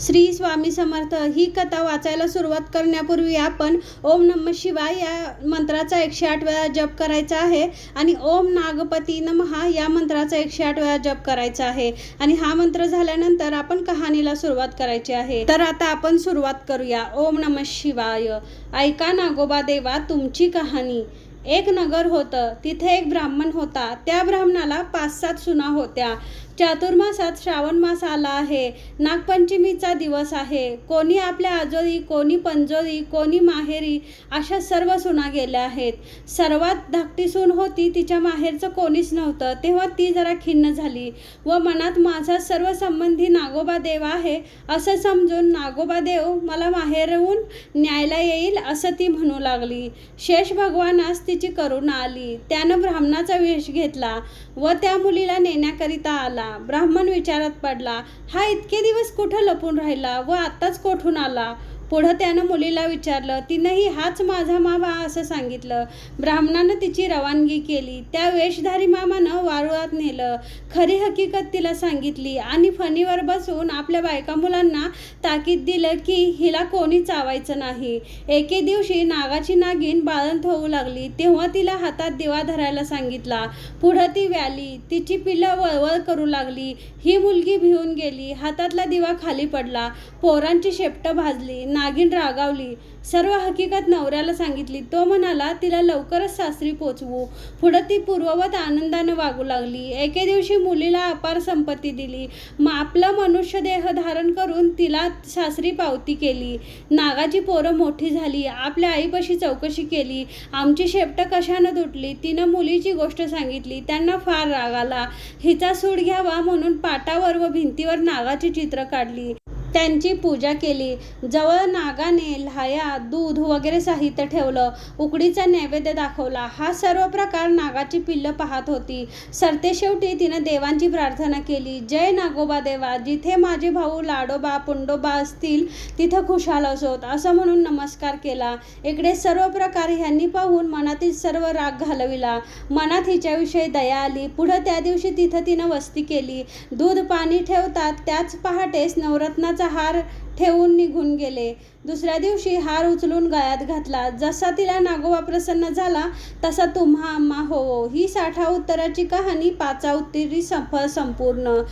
श्री स्वामी समर्थ ही कथा वाचायला सुरुवात करण्यापूर्वी आपण ओम नम शिवाय या मंत्राचा एकशे आठ वेळा जप करायचा आहे आणि ओम नागपती नमहा या मंत्राचा एकशे आठ वेळा जप करायचा आहे. आणि हा मंत्र झाल्यानंतर आपण कहाणीला सुरुवात करायची आहे. तर आता आपण सुरुवात करूया. ओम नम शिवाय. ऐका नागोबा देवा तुमची कहाणी. एक नगर होतं तिथे एक ब्राह्मण होता. त्या ब्राह्मणाला पाच सात सुना होत्या. चातुर्मासात श्रावण मास आला आहे. नागपंचमीचा दिवस आहे. कोणी आपल्या आजोरी कोणी पंजोरी कोणी माहेरी अशा सर्व सुना गेल्या आहेत. सर्वात धाकटी सून होती तिच्या माहेरचं कोणीच नव्हतं. तेव्हा ती जरा खिन्न झाली. व मनात माझा सर्व संबंधी नागोबा देव आहे असं समजून नागोबा देव मला माहेरहून न्यायला येईल असं ती म्हणू लागली. शेष भगवानास तिची करुणा आली. त्यानं ब्राह्मणाचा वेश घेतला व त्या मुलीला नेण्याकरिता आला. ब्राह्मण विचारात पडला हा इतके दिवस कुठं लपून राहिला व आत्ताच कोठून आला? पुढं त्यानं मुलीला विचारलं तिनंही हाच माझा मामा असं सांगितलं. ब्राह्मणानं तिची रवानगी केली. त्या वेशधारी मामानं वारुळात नेलं. खरी हकीकत तिला सांगितली आणि फणीवर बसून आपल्या बायका मुलांना ताकीद दिलं की हिला कोणी चावायचं नाही. एके दिवशी नागाची नागिन बाळंत होऊ लागली. तेव्हा तिला हातात दिवा धरायला सांगितला. पुढं ती व्याली. तिची पिल्लं वळवळ करू लागली. ही मुलगी भिवून गेली. हातातला दिवा खाली पडला. पोरांची शेपटं भाजली. ना नागिन रागावली. सर्व हकीकत नवऱ्याला सांगितली. तो म्हणाला तिला लवकरच सासरी पोचवू. पुढं ती पूर्ववत आनंदानं वागू लागली. एके दिवशी मुलीला अपार संपत्ती दिली. मग आपलं मनुष्य देह धारण करून तिला सासरी पावती केली. नागाची पोरं मोठी झाली. आपल्या आईपाशी चौकशी केली. आमची शेपटं कशानं तुटली? तिनं मुलीची गोष्ट सांगितली. त्यांना फार राग आला. हिचा सूड घ्यावा म्हणून पाटावर व भिंतीवर नागाची चित्र काढली. त्यांची पूजा केली. जवळ नागाने लाया दूध वगैरे साहित्य ठेवलं. उकडीचा नैवेद्य दाखवला. हा सर्व प्रकार नागाची पिल्लं पाहत होती. सरते शेवटी तिनं देवांची प्रार्थना केली. जय नागोबा देवा जिथे माझे भाऊ लाडोबा पुंडोबा असतील तिथं खुशाल असोत. असं म्हणून नमस्कार केला. इकडे सर्व प्रकार ह्यांनी पाहून मनातील सर्व राग घालविला. मनात हिच्याविषयी दया आली. पुढं त्या दिवशी तिथं तिनं वस्ती केली. दूध पाणी ठेवतात त्याच पहाटेस नवरत्नाचा हार ठेवून निघून गेले. दुसऱ्या दिवशी हार उचलून गळ्यात घातला. जसा तिला नागोबा प्रसन्न झाला तसा तुम्हा आम्हा हो ही साठा उत्तराची कहाणी पाचा उत्तरी सफळ संपूर्ण.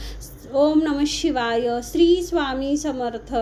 ओम नम शिवाय. श्री स्वामी समर्थ.